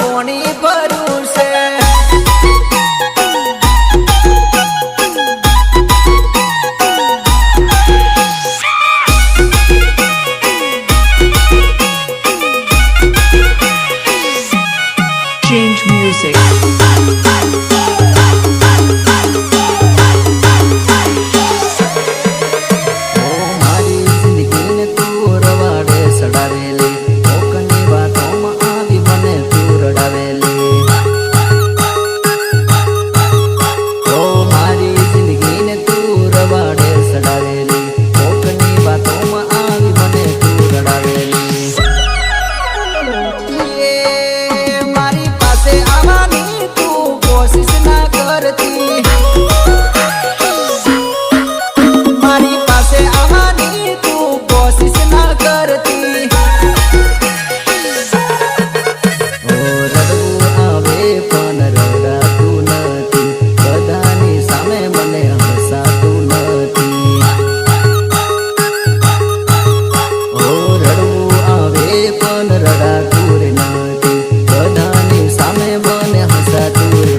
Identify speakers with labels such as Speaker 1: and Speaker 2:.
Speaker 1: સોની ભરું છે
Speaker 2: Change music.
Speaker 1: yeah.